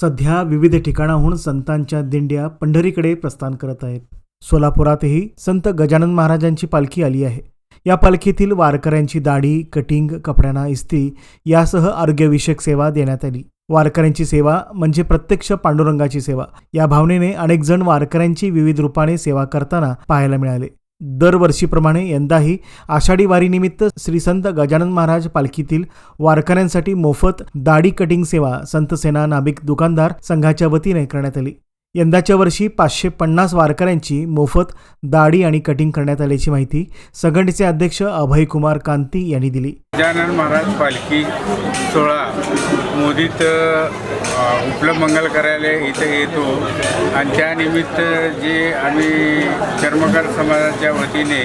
सध्या विविध ठिकाणाहून संतांच्या दिंड्या पंढरीकडे प्रस्थान करत आहेत. सोलापुरातही संत गजानन महाराजांची पालखी आली आहे. या पालखीतील वारकऱ्यांची दाढी कटिंग कपड्यांना इस्त्री यासह आरोग्यविषयक सेवा देण्यात आली. वारकऱ्यांची सेवा म्हणजे प्रत्यक्ष पांडुरंगाची सेवा. या भावनेने अनेक जण वारकऱ्यांची विविध रूपाने सेवा करताना पाहायला मिळाले. दरवर्षीप्रमाणे यंदाही आषाढी वारीनिमित्त श्री संत गजानन महाराज पालखीतील वारकऱ्यांसाठी मोफत दाढी कटिंग सेवा संत सेना नाभिक दुकानदार संघाच्या वतीने करण्यात आली. यंदाच्या वर्षी पाचशे पन्नास वारकऱ्यांची मोफत दाढी आणि कटिंग करण्यात आल्याची माहिती संघटनेचे अध्यक्ष अभयकुमार कांती यांनी दिली. गजानन महाराज पालखी सोहळा मोदीत उपलब्ध मंगल कार्यालय इथे येतो. आणि त्यानिमित्त जे आम्ही चर्मकार समाजाच्या वतीने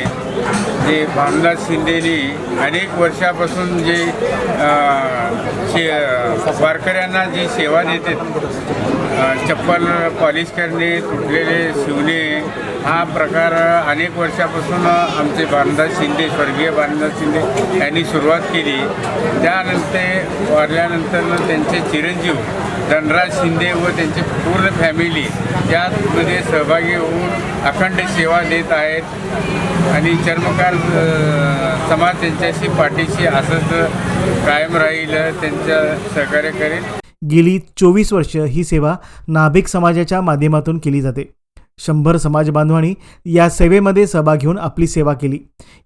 जे भामदास शिंदेनी अनेक वर्षापासून जे वारकऱ्यांना जी सेवा देते चप्पल पॉलिश करणे तुटलेले शिवणे हा प्रकार अनेक वर्षापासून आमचे बालदास शिंदे स्वर्गीय बालदास शिंदे यांनी सुरुवात केली. त्यानंतर वारल्यानंतर त्यांचे चिरंजीव धनराज शिंदे व त्यांची पूर्ण फॅमिली यामध्ये सहभागी होऊन अखंड सेवा देत आहेत. आणि चर्मकार समाज त्यांच्याशी पाठीशी असंच कायम राहील त्यांचं सहकार्य करेल. गेली चोवीस वर्ष ही सेवा नाभिक समाजाच्या माध्यमातून केली जाते. शंभर समाज बांधवांनी या सेवेमध्ये सहभाग घेऊन आपली सेवा केली.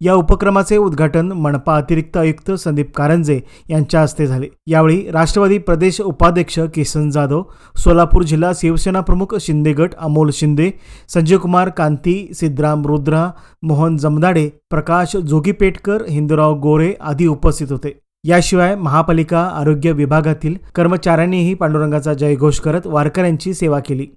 या उपक्रमाचे उद्घाटन मनपा अतिरिक्त आयुक्त संदीप कारंजे यांच्या हस्ते झाले. यावेळी राष्ट्रवादी प्रदेश उपाध्यक्ष किसन जाधव सोलापूर जिल्हा शिवसेना प्रमुख शिंदे गट अमोल शिंदे संजयकुमार कांती सिद्धराम रुद्रा मोहन जमदाडे प्रकाश जोगीपेटकर हिंदूराव गोरे आदी उपस्थित होते. याशिवाय महापालिका आरोग्य विभागातील कर्मचाऱ्यांनीही पांडुरंगाचा जयघोष करत वारकऱ्यांची सेवा केली.